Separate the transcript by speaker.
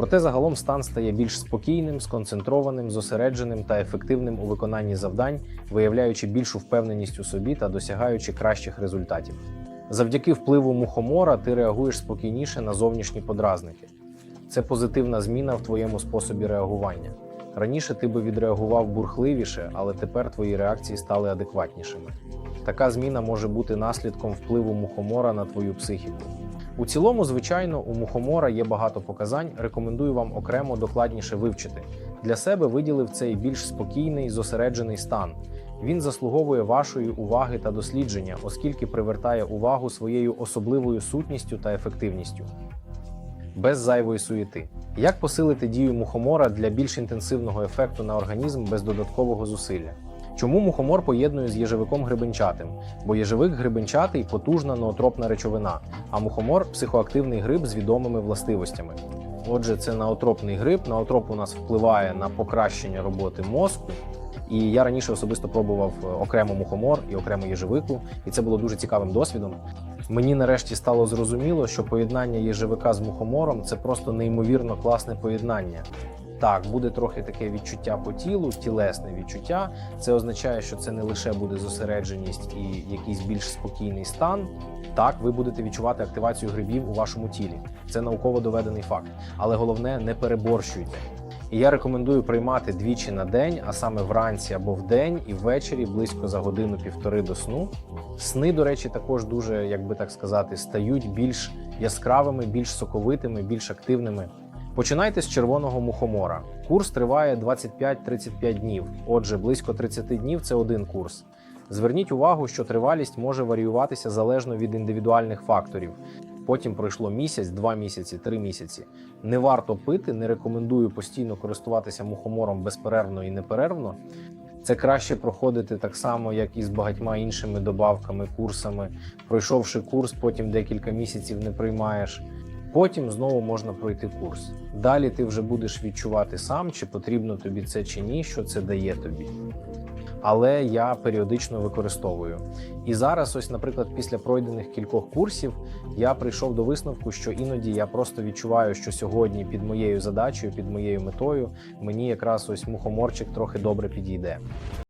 Speaker 1: Проте загалом стан стає більш спокійним, сконцентрованим, зосередженим та ефективним у виконанні завдань, виявляючи більшу впевненість у собі та досягаючи кращих результатів. Завдяки впливу мухомора ти реагуєш спокійніше на зовнішні подразники. Це позитивна зміна в твоєму способі реагування. Раніше ти би відреагував бурхливіше, але тепер твої реакції стали адекватнішими. Така зміна може бути наслідком впливу мухомора на твою психіку. У цілому, звичайно, у мухомора є багато показань. Рекомендую вам окремо докладніше вивчити. Для себе виділив цей більш спокійний, зосереджений стан. Він заслуговує вашої уваги та дослідження, оскільки привертає увагу своєю особливою сутністю та ефективністю. Без зайвої суєти. Як посилити дію мухомора для більш інтенсивного ефекту на організм без додаткового зусилля? Чому мухомор поєднує з єжевиком грибенчатим? Бо єжевик грибенчатий потужна ноотропна речовина, а мухомор психоактивний гриб з відомими властивостями. Отже, це наотропний гриб. Наотроп у нас впливає на покращення роботи мозку. І я раніше особисто пробував е, окремо мухомор і окремо єжевику, і це було дуже цікавим досвідом. Мені нарешті стало зрозуміло, що поєднання єжевика з мухомором це просто неймовірно класне поєднання. Так, буде трохи таке відчуття по тілу, тілесне відчуття. Це означає, що це не лише буде зосередженість і якийсь більш спокійний стан. Так, ви будете відчувати активацію грибів у вашому тілі. Це науково доведений факт. Але головне, не переборщуйте. І я рекомендую приймати двічі на день, а саме вранці або вдень і ввечері близько за годину-півтори до сну. Сни, до речі, також дуже, як би так сказати, стають більш яскравими, більш соковитими, більш активними. Починайте з червоного мухомора. Курс триває 25-35 днів. Отже, близько 30 днів це один курс. Зверніть увагу, що тривалість може варіюватися залежно від індивідуальних факторів. Потім пройшло місяць, два місяці, три місяці. Не варто пити, не рекомендую постійно користуватися мухомором безперервно і неперервно. Це краще проходити так само, як і з багатьма іншими добавками, курсами. Пройшовши курс, потім декілька місяців не приймаєш. Потім знову можна пройти курс. Далі ти вже будеш відчувати сам, чи потрібно тобі це чи ні, що це дає тобі. Але я періодично використовую. І зараз, ось, наприклад, після пройдених кількох курсів, я прийшов до висновку, що іноді я просто відчуваю, що сьогодні під моєю задачею, під моєю метою, мені якраз ось мухоморчик трохи добре підійде.